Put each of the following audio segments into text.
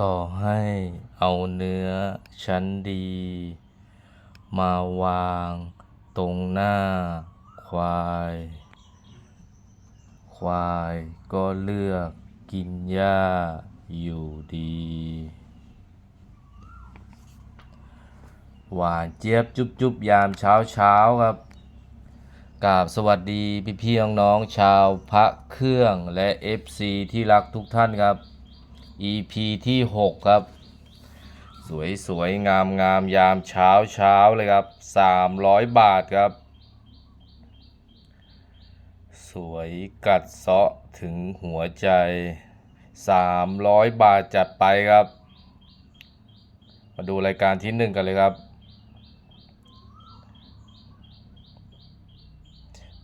ต่อให้เอาเนื้อชั้นดี มาวางตรงหน้าควาย ควายก็เลือกกินหญ้าอยู่ดี หวานเจี๊ยบจุบจุบยามเช้าเช้าครับกราบสวัสดีพี่พี่ๆน้องๆชาวพระเครื่องและ FC ที่รักทุกท่านครับ EP ที่ 6 ครับ สวยสวยงามงามยามเช้าเช้าเลยครับ 300 บาทครับ สวยกัดเซาะถึงหัวใจ 300 บาทจัดไปครับ มาดูรายการที่ 1 กันเลยครับ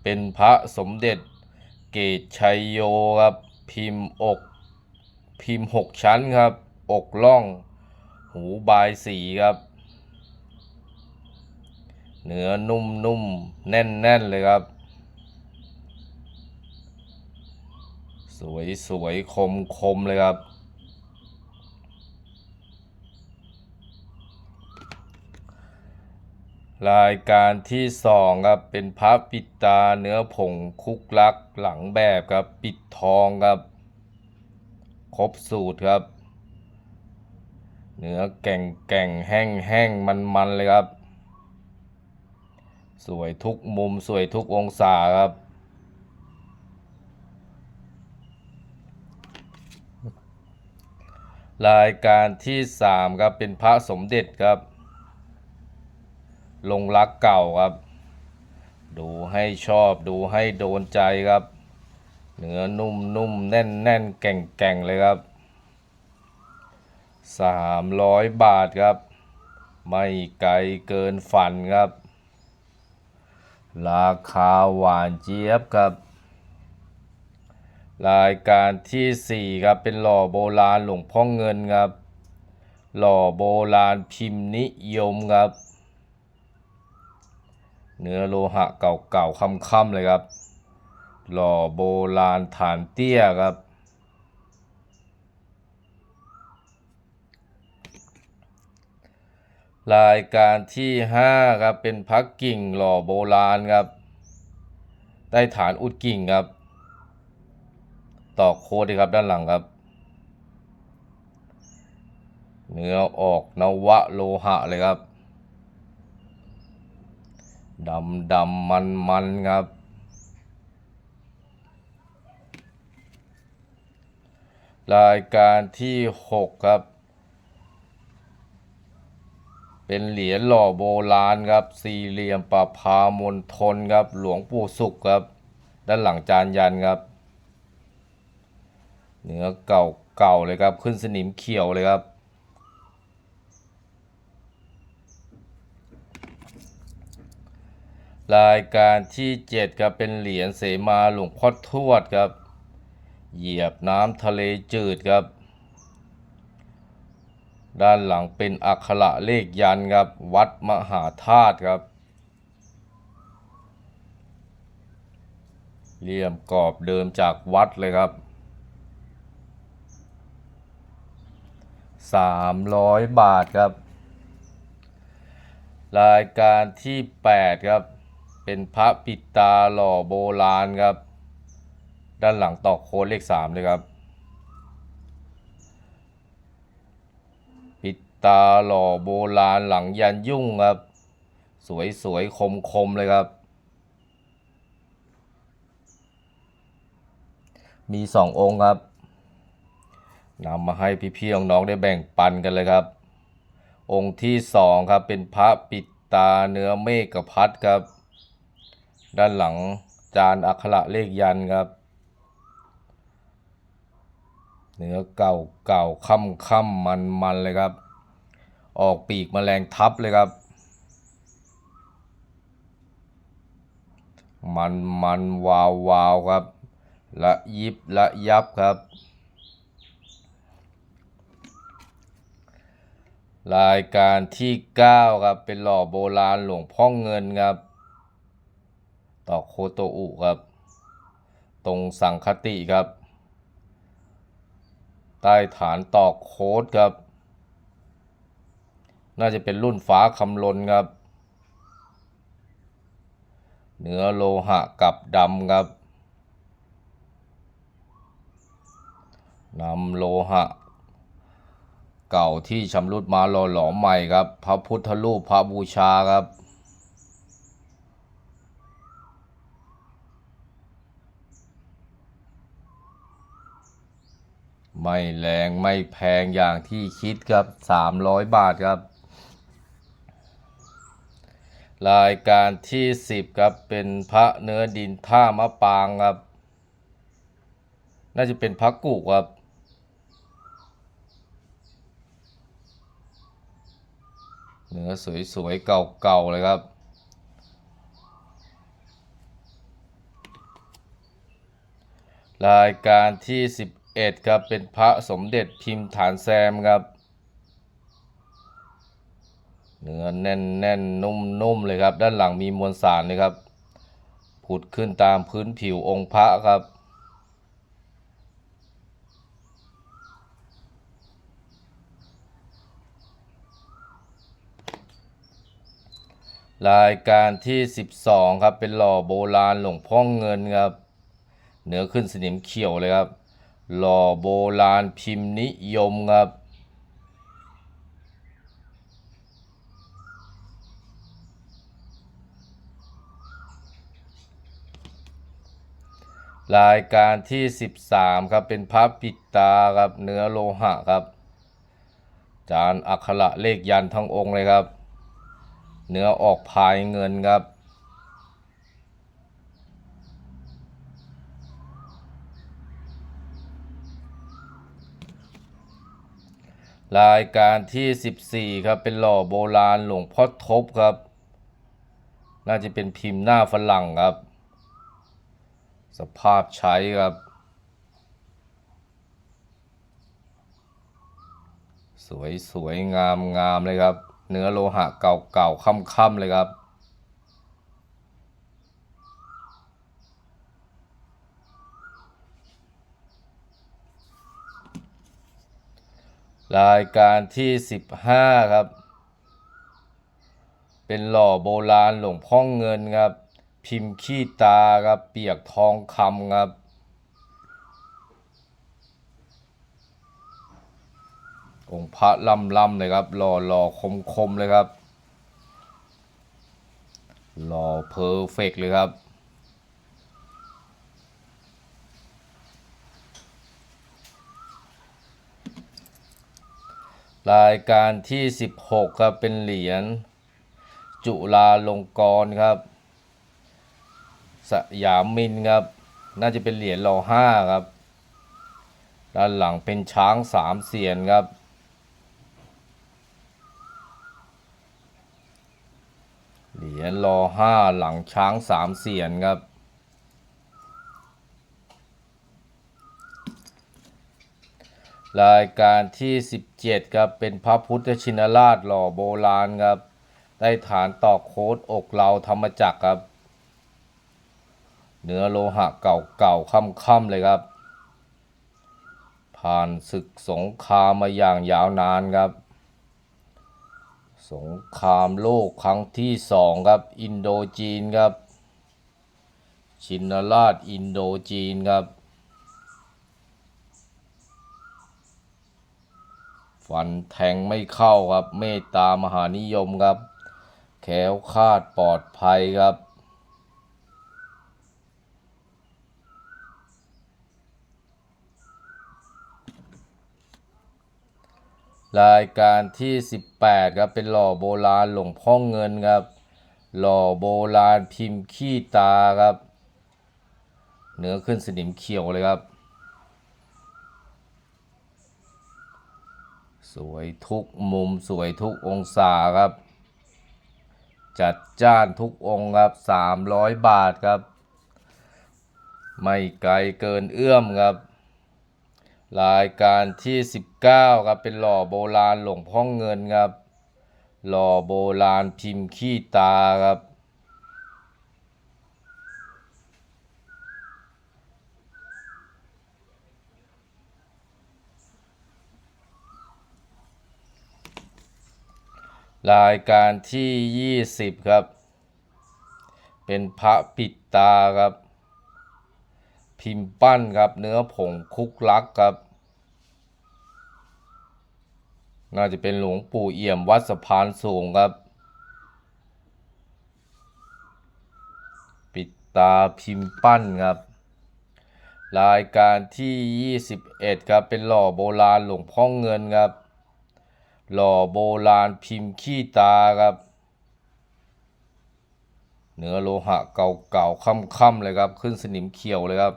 เป็นพระสมเด็จเกตชัยโยครับ พิมพ์อก พิมพ์หกชั้นครับ อกล่อง หูบายสีครับ เนื้อนุ่มนุ่มแน่นแน่นๆเลยครับ สวยสวยคมคมเลยครับ รายการที่สองครับ เป็นพระปิดตาเนื้อผงคุกลักหลังแบบครับ ปิดทองครับ ครบสูตรครับ เนื้อแก่งแก่งแห้งแห้งมันมันเลยครับ สวยทุกมุมสวยทุกองศาครับ รายการที่สามครับ เป็นพระสมเด็จครับ ลงรักเก่าครับ ดูให้ชอบดูให้โดนใจครับ เนื้อนุ่มนุ่มแน่นแน่นแก่งแก่งเลยครับสามร้อยบาทครับ ไม่ไกลเกินฝันครับ ราคาหวานเจี๊ยบครับ รายการที่สี่ครับเป็นหล่อโบราณหลวงพ่อเงินครับ หล่อโบราณพิมพ์นิยมครับ เนื้อโลหะเก่าๆค่ำๆเลยครับ หล่อโบราณฐานเตี้ยครับ รายการที่ห้าครับ เป็นพักกิ่งหล่อโบราณครับ ได้ฐานอุดกิ่งครับต่อโค้ดเลยครับด้านหลังครับ เนื้อออกนวะโลหะเลยครับดำดำมันมันครับ รายการที่หกครับ เป็นเหรียญหล่อโบราณครับ สี่เหลี่ยมประพามณฑลครับ หลวงปู่สุขครับ ด้านหลังจานยันครับ เนื้อเก่าเก่าเลยครับ ขึ้นสนิมเขียวเลยครับ รายการที่เจ็ดครับ เป็นเหรียญเสมาหลวงพ่อทวดครับ เหยียบน้ำทะเลจืดครับ ด้านหลังเป็นอักขระเลขยันครับ วัดมหาธาตุครับ เหลี่ยมกรอบเดิมจากวัดเลยครับสามร้อยบาทครับ รายการที่แปดครับ เป็นพระปิดตาหล่อโบราณครับ ด้านหลังตอกโค้ดเลขสามเลยครับ ปิดตาหล่อโบราณหลังยันยุ่งครับ สวยสวยคมคมๆเลยครับ มีสององค์ครับนำมาให้พี่ๆน้องๆได้แบ่งปันกันเลยครับ องค์ที่สองครับเป็นพระปิดตาเนื้อเมฆพัดครับ ด้านหลังจานอักขระเลขยันครับ เนื้อเก่าเก่าค่ำค่ำมันมันเลยครับ ออกปีกแมลงทับเลยครับ มันมันวาววาวครับ ละยิบละยับครับ รายการที่ 9 ครับ เป็นหล่อโบราณหลวงพ่อเงินครับ ต่อโคโตอุครับ ตรงสังคติครับ ใต้ฐานตอกโค้ดครับ น่าจะเป็นรุ่นฟ้าคำลนครับ เนื้อโลหะกับดำครับนำโลหะ เก่าที่ชำรุดมาหล่อหลอมใหม่ครับ พระพุทธรูปพระบูชาครับ ไม่แรงไม่แพงอย่างที่คิดครับ 300 บาทครับ รายการที่ 10 ครับ เป็นพระเนื้อดินท่ามะปางครับ น่าจะเป็นพระกุครับเนื้อสวยๆ เก่าๆ เลยครับรายการที่ 11 ครับ เป็นพระสมเด็จพิมพ์ฐานแซมครับ เนื้อแน่นแน่นนุ่มนุ่มเลยครับ ด้านหลังมีมวลสารเลยครับ ผุดขึ้นตามพื้นผิวองค์พระครับรายการที่ 12 ครับ เป็นหล่อโบราณหลวงพ่อเงินครับ เหนือขึ้นสนิมเขียวเลยครับ หล่อโบราณพิมพ์นิยมครับรายการที่ 13 ครับ เป็นพระปิดตาครับ เนื้อโลหะครับ จานอักขระเลขยันทั้งองค์เลยครับ เนื้อออกพายเงินครับ รายการที่ 14 ครับเป็นหล่อโบราณหลวงพ่อทบครับ น่าจะเป็นพิมพ์หน้าฝรั่งครับ สภาพใช้ครับ สวยสวยงามงามเลยครับ เนื้อโลหะเก่าๆค่ำค่ำๆเลยครับ รายการที่ 15 ครับ เป็นหล่อโบราณหลวงพ่อเงินครับ พิมพ์ขี้ตาครับ เปียกทองคำครับ องค์พระล่ำล่ำเลยครับ หล่อหล่อคมคมเลยครับ หล่อเพอร์เฟกเลยครับ รายการที่ 16 ครับ เป็นเหรียญจุฬาลงกรณ์ครับ สยามมินครับ น่าจะเป็นเหรียญรอห้าครับ ด้านหลังเป็นช้างสามเสียนครับ เหรียญรอห้าหลังช้างสามเสียนครับ รายการที่ 17ครับเป็นพระพุทธชินราชหล่อโบราณครับได้ฐานตอกโค้ดอกเราธรรมจักรครับ เนื้อโลหะเก่าๆค่ำๆเลยครับ ผ่านศึกสงครามมาอย่างยาวนานครับ สงครามโลกครั้งที่สองครับ อินโดจีนครับ ชินราชอินโดจีนครับ ฟันแทงไม่เข้าครับ เมตตามหานิยมครับ แขวคาดปลอดภัยครับ รายการที่ 18 ครับ เป็นหล่อโบราณหลวงพ่อเงินครับ หล่อโบราณพิมพ์ขี้ตาครับ เนื้อขึ้นสนิมเขียวเลยครับ สวยทุกมุมสวยทุกองศาครับ จัดจ้านทุกองครับ 300 บาทครับ ไม่ไกลเกินเอื้อมครับ รายการที่ 19 ครับเป็นหล่อโบราณหลวงพ่อเงินครับ หล่อโบราณพิมพ์ขี้ตาครับ รายการที่ 20 ครับ เป็นพระปิดตาครับ พิมพ์ปั้นครับ เนื้อผงคุกลักครับ น่าจะเป็นหลวงปู่เอี่ยมวัดสะพานสูงครับ ปิดตาพิมพ์ปั้นครับ รายการที่ 21 ครับ เป็นหล่อโบราณหลวงพ่อเงินครับ หล่อโบราณพิมพ์ขี้ตาครับ เนื้อโลหะเก่าๆค่ำๆเลยครับ ขึ้นสนิมเขียวเลยครับ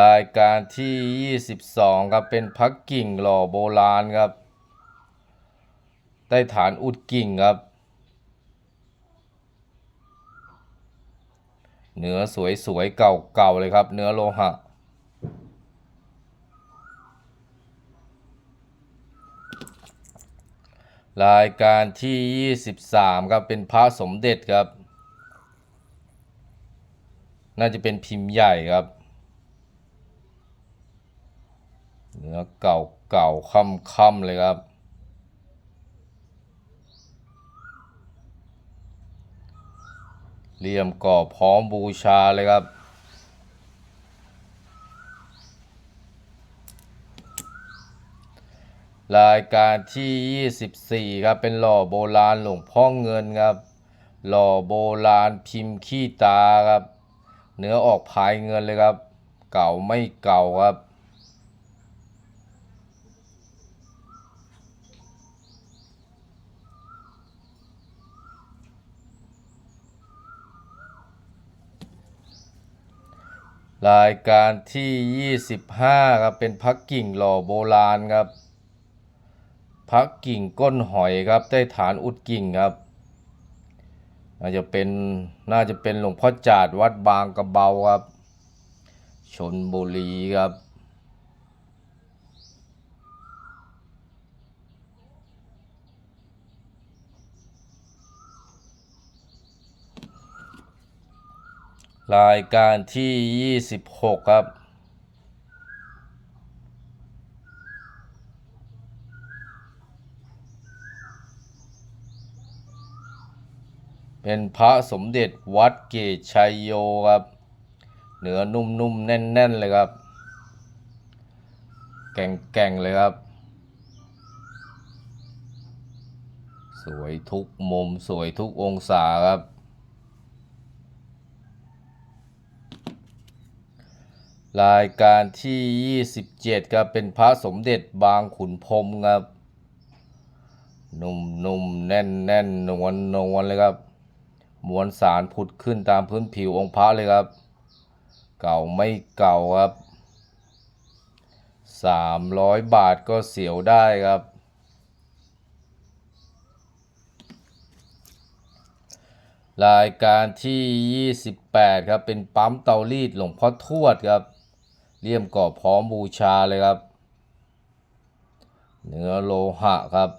รายการที่ 22 ครับ เป็นพักกิ่งหล่อโบราณครับได้ฐานอุดกิ่งครับ เนื้อสวยๆ เก่าๆเลยครับ เนื้อโลหะ รายการที่ 23 ครับ เป็นพระสมเด็จครับ น่าจะเป็นพิมพ์ใหญ่ครับ เนื้อเก่าเก่าค่ำค่ำๆเลยครับ เหลี่ยมก่อพร้อมบูชาเลยครับ รายการที่ 24 ครับเป็นหล่อโบราณหลวงพ่อเงินครับ หล่อโบราณพิมพ์ขี้ตาครับ เนื้อออกพายเงินเลยครับ เก่าไม่เก่าครับ รายการที่ 25ครับเป็นพักกิ่งหล่อโบราณครับ พักกิ่งก้นหอยครับได้ฐานอุดกิ่งครับน่าจะเป็นน่าจะเป็นหลวงพ่อจาดวัดบางกระเบาครับ ชนบุรีครับ รายการที่ 26 ครับ เป็นพระสมเด็จวัดเกตชัยโยครับ เนื้อนุ่มๆ แน่น ๆ เลยครับ แก่งๆ เลยครับ สวยทุกมุมสวยทุกองศาครับ รายการที่ 27ครับเป็นพระสมเด็จบางขุนพรมครับหนุ่มๆแน่นๆนวลนวลเลยครับ มวลสารผุดขึ้นตามพื้นผิวองค์พระเลยครับ เก่าไม่เก่าครับ 300 บาทก็เสียวได้ครับ รายการที่ 28 ครับ เป็นปั๊มเตารีดหลวงพ่อทวดครับ เลี่ยมก่อพร้อมบูชาเลยครับ เนื้อโลหะครับ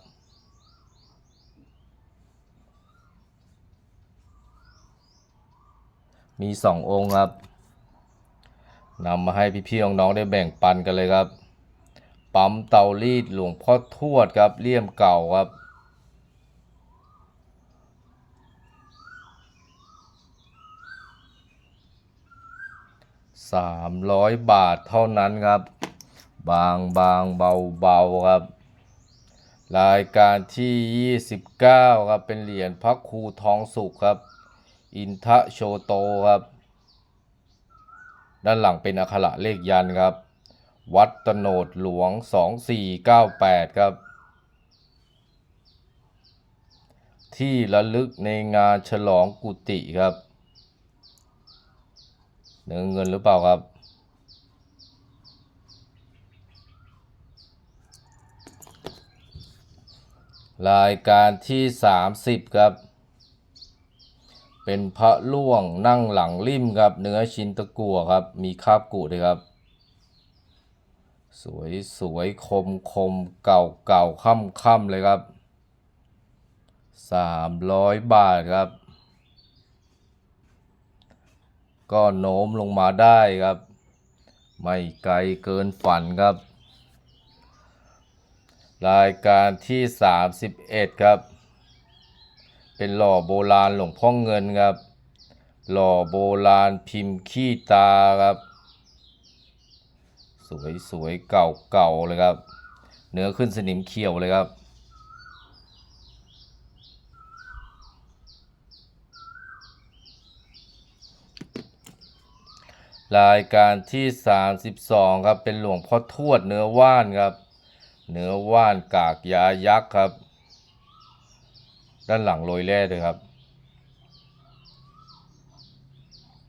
มีสององค์ครับนำมาให้พี่ๆน้องๆได้แบ่งปันกันเลยครับ ปั๊มเตารีดหลวงพ่อทวดครับเลี่ยมเก่าครับ สามร้อยบาทเท่านั้นครับ บางบางเบาเบาครับ รายการที่ 29 ครับ เป็นเหรียญพระครูทองสุขครับ อินทะโชโตครับ ด้านหลังเป็นอักขระเลขยันครับ วัดตโนดหลวง 2498 ครับที่ระลึกในงานฉลองกุฏิครับ เนื้อเงินหรือเปล่าครับรายการที่ 30 ครับ เป็นพระล่วงนั่งหลังริมครับ เนื้อชิ้นตะกั่วครับ มีคาบกุด้วยครับ สวยสวยคมคมเก่าเก่าค่ำค่ำเลยครับ 300 บาทครับ ก็โน้มลงมาได้ครับ ไม่ไกลเกินฝันครับ รายการที่ 31 ครับ เป็นหล่อโบราณหลวงพ่อเงินครับ หล่อโบราณพิมพ์ขี้ตาครับ สวยๆเก่าเก่าๆเลยครับ เนื้อขึ้นสนิมเขียวเลยครับ รายการที่ 32 ครับ เป็นหลวงพ่อทวดเนื้อว่านครับ เนื้อว่านกากยายักษ์ครับ ด้านหลังโรยแร่เลยครับ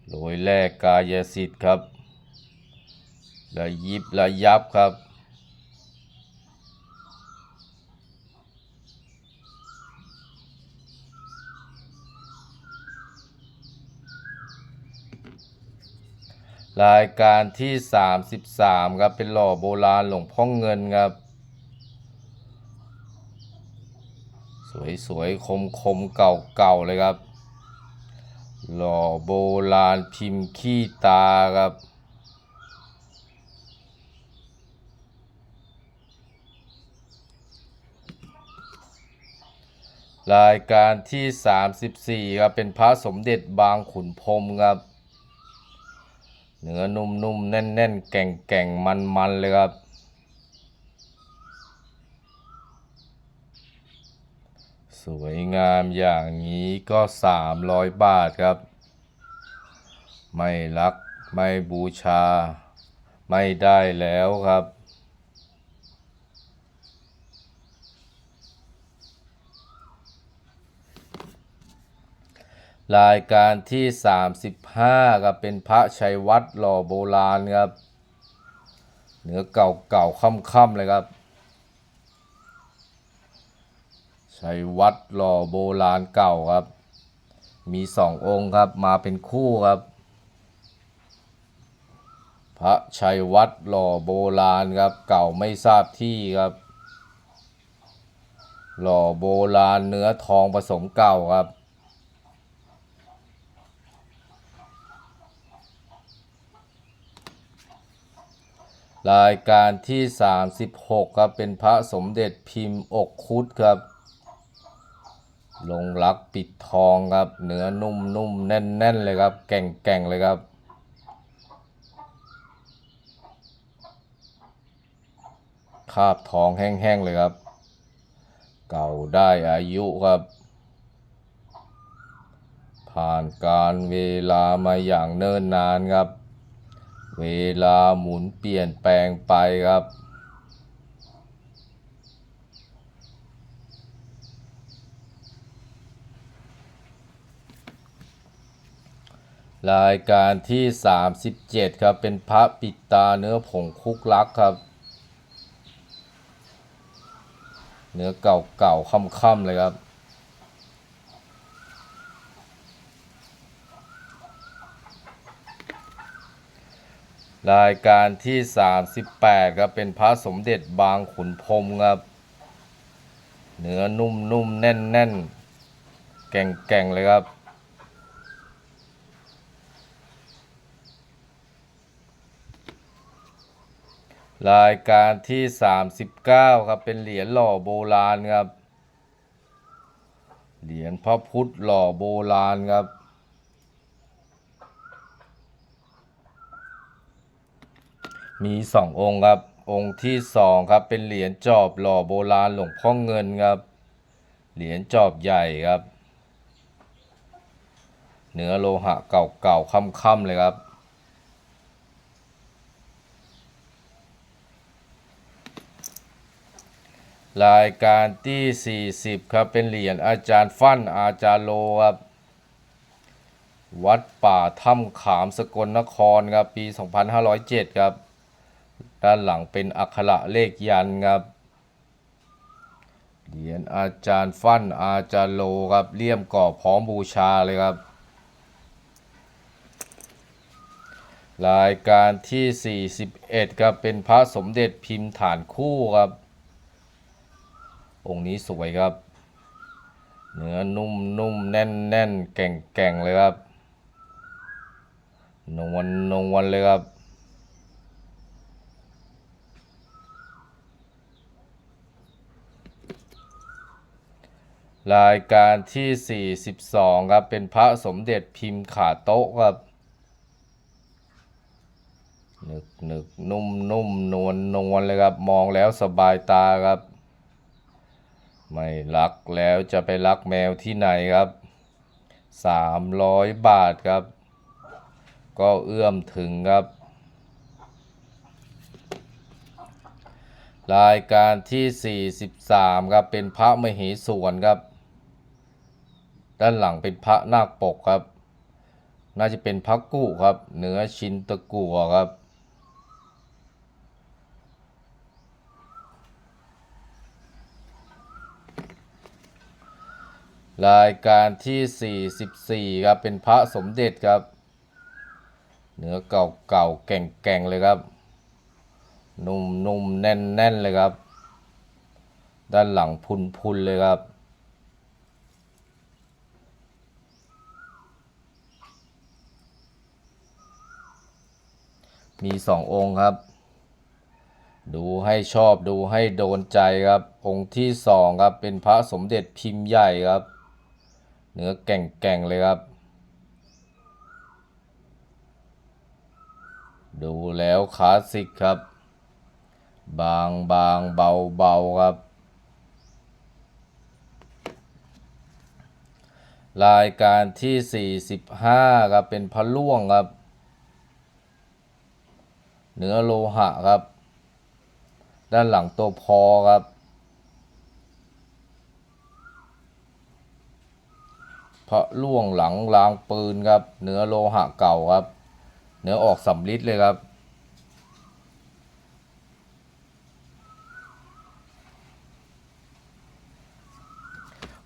โรยแร่กายสิทธิ์ครับระยิบระยับครับ รายการที่ 33ครับเป็นหล่อโบราณหลวงพ่อเงินครับ สวยสวยคมคมๆเก่าเก่าๆ เลยครับ หล่อโบราณพิมพ์ขี้ตาครับรายการที่ 34ครับเป็นพระสมเด็จบางขุนพรมครับ เนื้อนุ่มๆ แน่นๆ แก่งๆ มันๆ เลยครับ สวยงามอย่างนี้ก็ 300 บาทครับ ไม่รักไม่บูชา ไม่ได้แล้วครับ รายการที่ 35ครับเป็นพระชัยวัดหล่อโบราณครับเนื้อเก่าเก่าๆค่ำๆเลยครับชัยวัดหล่อโบราณเก่าครับ มีสององค์ครับมาเป็นคู่ครับ พระชัยวัดหล่อโบราณครับเก่าไม่ทราบที่ครับ หล่อโบราณเนื้อทองผสมเก่าครับ รายการที่ 36 ครับเป็นพระสมเด็จพิมพ์อกคุดครับ ลงรักปิดทองครับเนื้อนุ่มๆแน่นๆเลยครับ แก่งๆเลยครับคาบทองแห้งๆเลยครับ เก่าได้อายุครับ ผ่านการเวลามาอย่างเนิ่นนานครับ เวลาหมุนเปลี่ยนแปลงไปครับ รายการที่ 37 ครับ เป็นพระปิดตาเนื้อผงคุกลักครับ เนื้อเก่าๆค่ำๆเลยครับ รายการที่ 38ครับเป็นพระสมเด็จบางขุนพรมครับเนื้อนุ่มๆแน่นๆแก่งๆเลยครับ รายการที่ 39 ครับเป็นเหรียญหล่อโบราณครับ เหรียญพระพุทธหล่อโบราณครับ มีสององค์ครับ องค์ที่สองครับเป็นเหรียญจอบหล่อโบราณหลวงพ่อเงินครับ เหรียญจอบใหญ่ครับ เนื้อโลหะเก่าๆค่ำๆเลยครับ รายการที่ 40 ครับเป็นเหรียญอาจารย์ฟั่นอาจารย์โลครับวัดป่าถ้ำขามสกลนครครับปี 2507 ครับ ด้านหลังเป็นอักขระเลขยันครับ เหรียญอาจารย์ฟั่นอาจารย์โลครับเลี่ยมก่อพร้อมบูชาเลยครับ รายการที่ 41ครับเป็นพระสมเด็จพิมพ์ฐานคู่ครับ องค์นี้สวยครับ เนื้อนุ่มนุ่มแน่นแน่นแก่งแก่งเลยครับนวลนวลเลยครับ รายการที่ 42 ครับ เป็นพระสมเด็จพิมพ์ขาโต๊ะครับหนึกหนึกนุ่มนุ่มนวลนวลเลยครับ มองแล้วสบายตาครับ ไม่รักแล้วจะไปรักแมวที่ไหนครับ 300 บาทครับ ก็เอื้อมถึงครับ รายการที่ 43 ครับ เป็นพระมเหสวนครับ ด้านหลังเป็นพระนาคปกครับ น่าจะเป็นพระกุครับ เนื้อชินตะกัวครับ รายการที่ 44 ครับ เป็นพระสมเด็จครับ เนื้อเก่าๆแก่งๆเลยครับ นุ่มๆแน่นๆเลยครับ ด้านหลังพุนๆเลยครับ มีสององค์ครับ ดูให้ชอบดูให้โดนใจครับ องค์ที่สองครับเป็นพระสมเด็จพิมพ์ใหญ่ครับ เนื้อแก่งๆเลยครับ ดูแล้วคลาสสิกครับ บางบางเบาเบาครับ รายการที่ 45 ครับเป็นพระล่วงครับ เนื้อโลหะครับ ด้านหลังตัวพอครับ พระล่วงหลังรางปืนครับเนื้อโลหะเก่าครับเนื้อออกสำลิดเลยครับ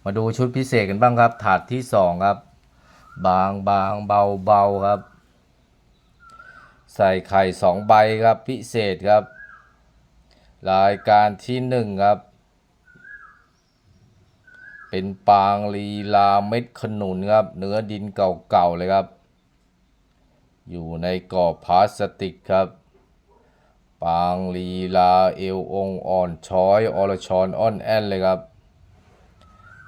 มาดูชุดพิเศษกันบ้างครับ ถาดที่สองครับ บางบางเบาเบาครับ ใส่ไข่สองใบครับพิเศษครับ รายการที่หนึ่งครับ เป็นปางลีลาเม็ดขนุนครับ เนื้อดินเก่าๆเลยครับ อยู่ในกรอบพลาสติกครับ ปางลีลาเอวองอ่อนช้อยอรชรอ่อนแอนเลยครับ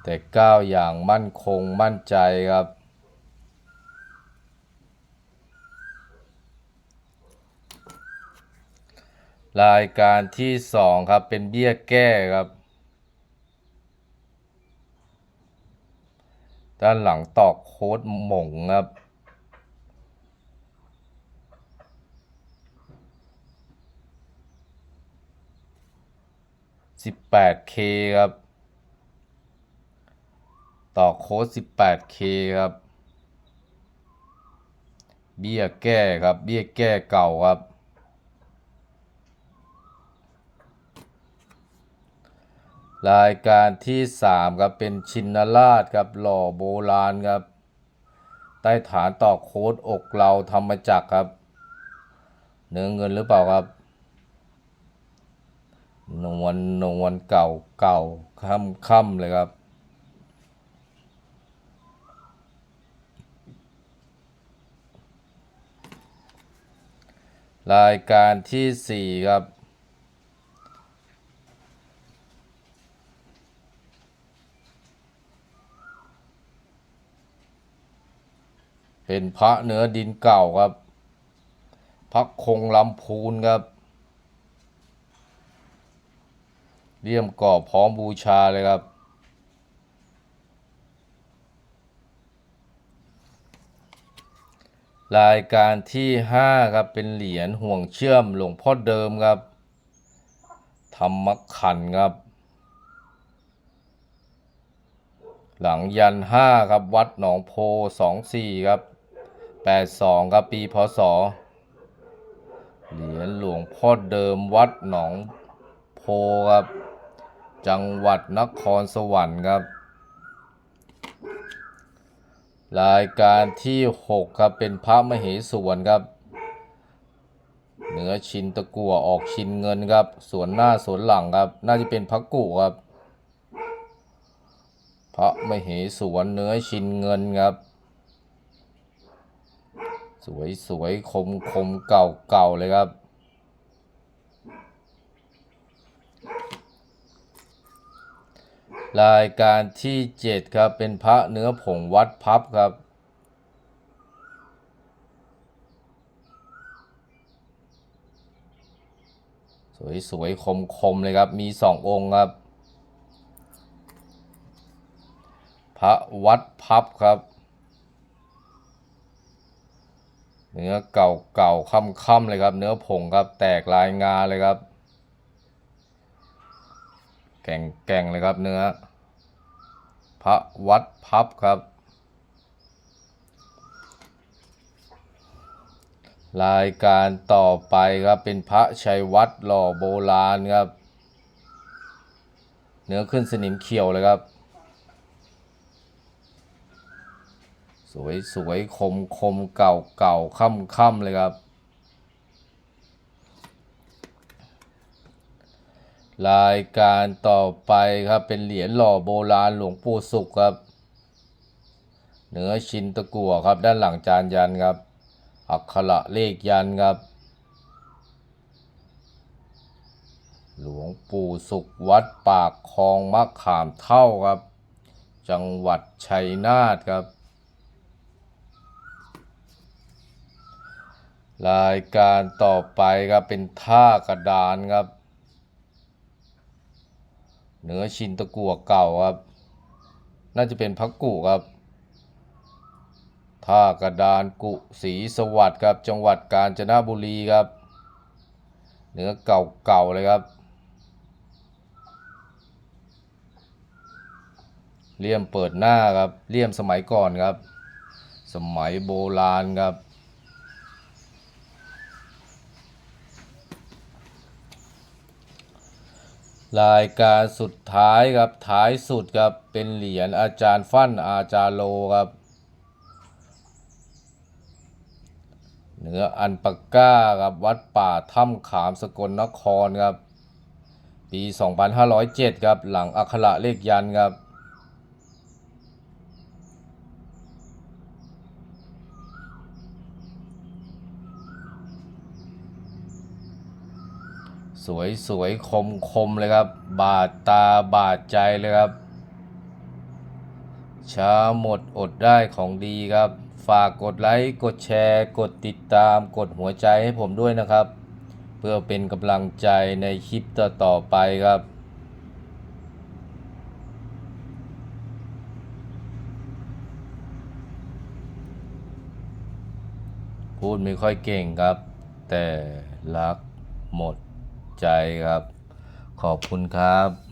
แต่ก้าวอย่างมั่นคงมั่นใจครับ รายการที่สองครับเป็นเบี้ยแก้ครับ ด้านหลังตอกโค้ดหม่งครับ 18K คครับ ต่อโค้ด 18K ครับ เบี้ยแก้ครับ เบี้ยแก้เก่าครับ รายการที่3ครับเป็นชินราชครับหล่อโบราณครับ ใต้ฐานต่อโค้ดอกเราทำมาจากครับ เนื้อเงินหรือเปล่าครับนวลนวลเก่าเก่าค่ำค่ำเลยครับ รายการที่สี่ครับ เป็นพระเหนือดินเก่าครับพระคงลำพูนครับเลี่ยมกรอบพร้อมบูชาเลยครับ รายการที่ 5 ครับเป็นเหรียญห่วงเชื่อมหลวงพ่อเดิมครับธรรมขันครับ หลังยัน5ครับวัดหนองโพ24ครับ 82ครับปีพศเหรียญหลวงพ่อเดิมวัดหนองโพครับ จังหวัดนครสวรรค์ครับ รายการที่ 6 ครับเป็นพระมเหสวนครับเนื้อชิ้นตะกั่วออกชิ้นเงินครับ สวนหน้าสวนหลังครับ น่าจะเป็นพระกุครับ พระมเหสวนเนื้อชิ้นเงินครับ สวยสวยคมคมเก่าเก่าเลยครับ รายการที่7ครับเป็นพระเนื้อผงวัดพับครับสวยๆคมๆเลยครับ มีสององค์ครับ พระวัดพับครับ เนื้อเก่าเก่าๆค่ำๆเลยครับ เนื้อผงครับแตกลายงาเลยครับ แก่งแก่งเลยครับเนื้อ พระวัดพับครับ รายการต่อไปครับเป็นพระชัยวัดหล่อโบราณครับ เนื้อขึ้นสนิมเขียวเลยครับ สวยสวยคมคมเก่าเก่าค่ำค่ำเลยครับ รายการต่อไปครับเป็นเหรียญหล่อโบราณหลวงปู่สุขครับ เหนือชินตะกั่วครับด้านหลังจานยันครับ อักขระเลขยันครับ หลวงปู่สุขวัดปากคลองมะขามเท่าครับ จังหวัดชัยนาทครับ รายการต่อไปครับเป็นท่ากระดานครับเนื้อชินตะกั่วเก่าครับ น่าจะเป็นพักกุครับท่ากระดานกุศรีสวัสดิ์ครับจังหวัดกาญจนบุรีครับเนื้อเก่าๆเลยครับเลี่ยมเปิดหน้าครับเลี่ยมสมัยก่อนครับ สมัยโบราณครับ รายการสุดท้ายครับท้ายสุดครับเป็นเหรียญอาจารย์ฟั่นอาจารย์โลครับเหนืออันปากก้าครับวัดป่าถ้ำขามสกลนครครับปี 2507 ครับหลังอัคระเลขยันครับ สวยสวยคมคมเลยครับ บาดตาบาดใจเลยครับ ช้าหมดอดได้ของดีครับ ฝากกดไลค์กดแชร์ กดติดตามกดหัวใจให้ผมด้วยนะครับ เพื่อเป็นกำลังใจในคลิปต่อๆไปครับพูดไม่ค่อยเก่งครับ แต่รักหมด ใจครับ ขอบคุณครับ